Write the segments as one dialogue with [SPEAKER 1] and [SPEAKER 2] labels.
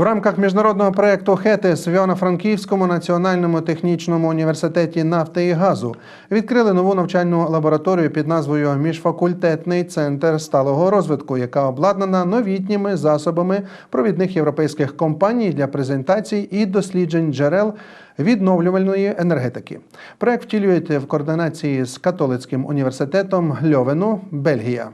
[SPEAKER 1] У рамках міжнародного проєкту ХЕТИС в Івано-Франківському національному технічному університеті нафти і газу відкрили нову навчальну лабораторію під назвою Міжфакультетний центр сталого розвитку, яка обладнана новітніми засобами провідних європейських компаній для презентацій і досліджень джерел відновлювальної енергетики. Проект втілюють в координації з католицьким університетом Льовену, Бельгія.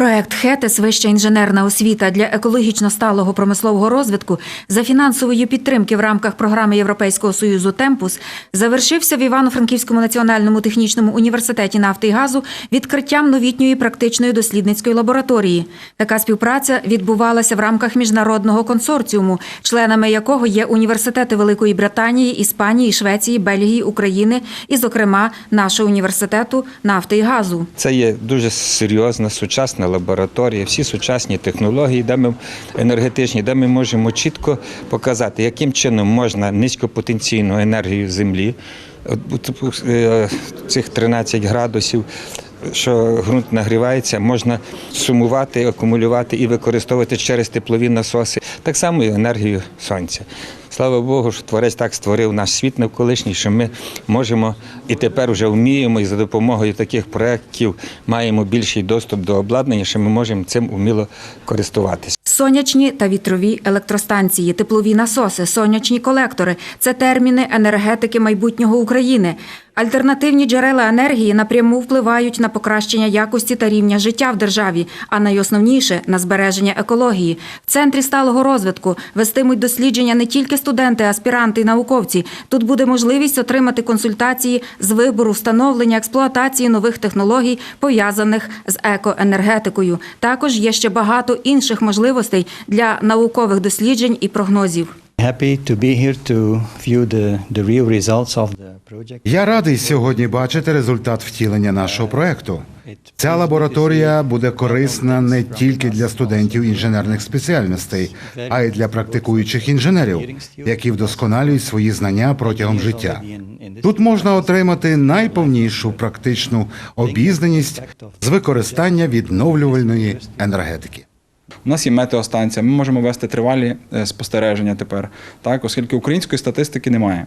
[SPEAKER 2] Проект ХЕТЕС Вища інженерна освіта для екологічно сталого промислового розвитку за фінансової підтримки в рамках програми Європейського союзу Темпус завершився в Івано-Франківському національному технічному університеті нафти і газу відкриттям новітньої практичної дослідницької лабораторії. Така співпраця відбувалася в рамках міжнародного консорціуму, членами якого є університети Великої Британії, Іспанії, Швеції, Бельгії, України і, зокрема, нашого університету нафти і газу.
[SPEAKER 3] Це є дуже серйозна сучасна лабораторія, всі сучасні технології, де ми енергетичні, де ми можемо чітко показати, яким чином можна низькопотенційну енергію землі, е, цих 13 градусів. Що ґрунт нагрівається, можна сумувати, акумулювати і використовувати через теплові насоси, так само і енергію сонця. Слава Богу, що творець так створив наш світ навколишній, що ми можемо і тепер вже вміємо, і за допомогою таких проєктів маємо більший доступ до обладнання, що ми можемо цим уміло користуватися.
[SPEAKER 2] Сонячні та вітрові електростанції, теплові насоси, сонячні колектори це терміни енергетики майбутнього України. Альтернативні джерела енергії напряму впливають на покращення якості та рівня життя в державі, а найосновніше на збереження екології. В центрі сталого розвитку вестимуть дослідження не тільки студенти, аспіранти і науковці. Тут буде можливість отримати консультації з вибору, встановлення, експлуатації нових технологій, пов'язаних з екоенергетикою. Також є ще багато інших можливостей для наукових досліджень і прогнозів.
[SPEAKER 4] Happy to be here to view the.
[SPEAKER 5] Я радий сьогодні бачити результат втілення нашого проекту. Ця лабораторія буде корисна не тільки для студентів інженерних спеціальностей, а й для практикуючих інженерів, які вдосконалюють свої знання протягом життя. Тут можна отримати найповнішу практичну обізнаність з використання відновлювальної енергетики.
[SPEAKER 6] У нас є метеостанція, ми можемо вести тривалі е, спостереження тепер, так, оскільки української статистики немає.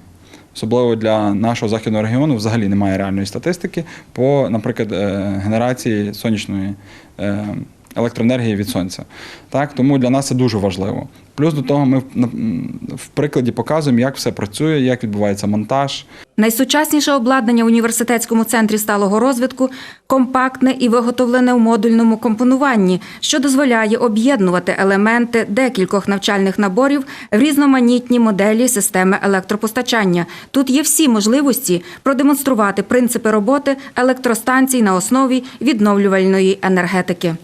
[SPEAKER 6] Особливо для нашого західного регіону взагалі немає реальної статистики по, наприклад, е, генерації сонячної е, електроенергії від сонця. Так, тому для нас це дуже важливо. Плюс до того, ми в- прикладі показуємо, як все працює, як відбувається монтаж.
[SPEAKER 2] Найсучасніше обладнання в університетському центрі сталого розвитку компактне і виготовлене в модульному компонуванні, що дозволяє об'єднувати елементи декількох навчальних наборів в різноманітні моделі системи електропостачання. Тут є всі можливості продемонструвати принципи роботи електростанцій на основі відновлювальної енергетики.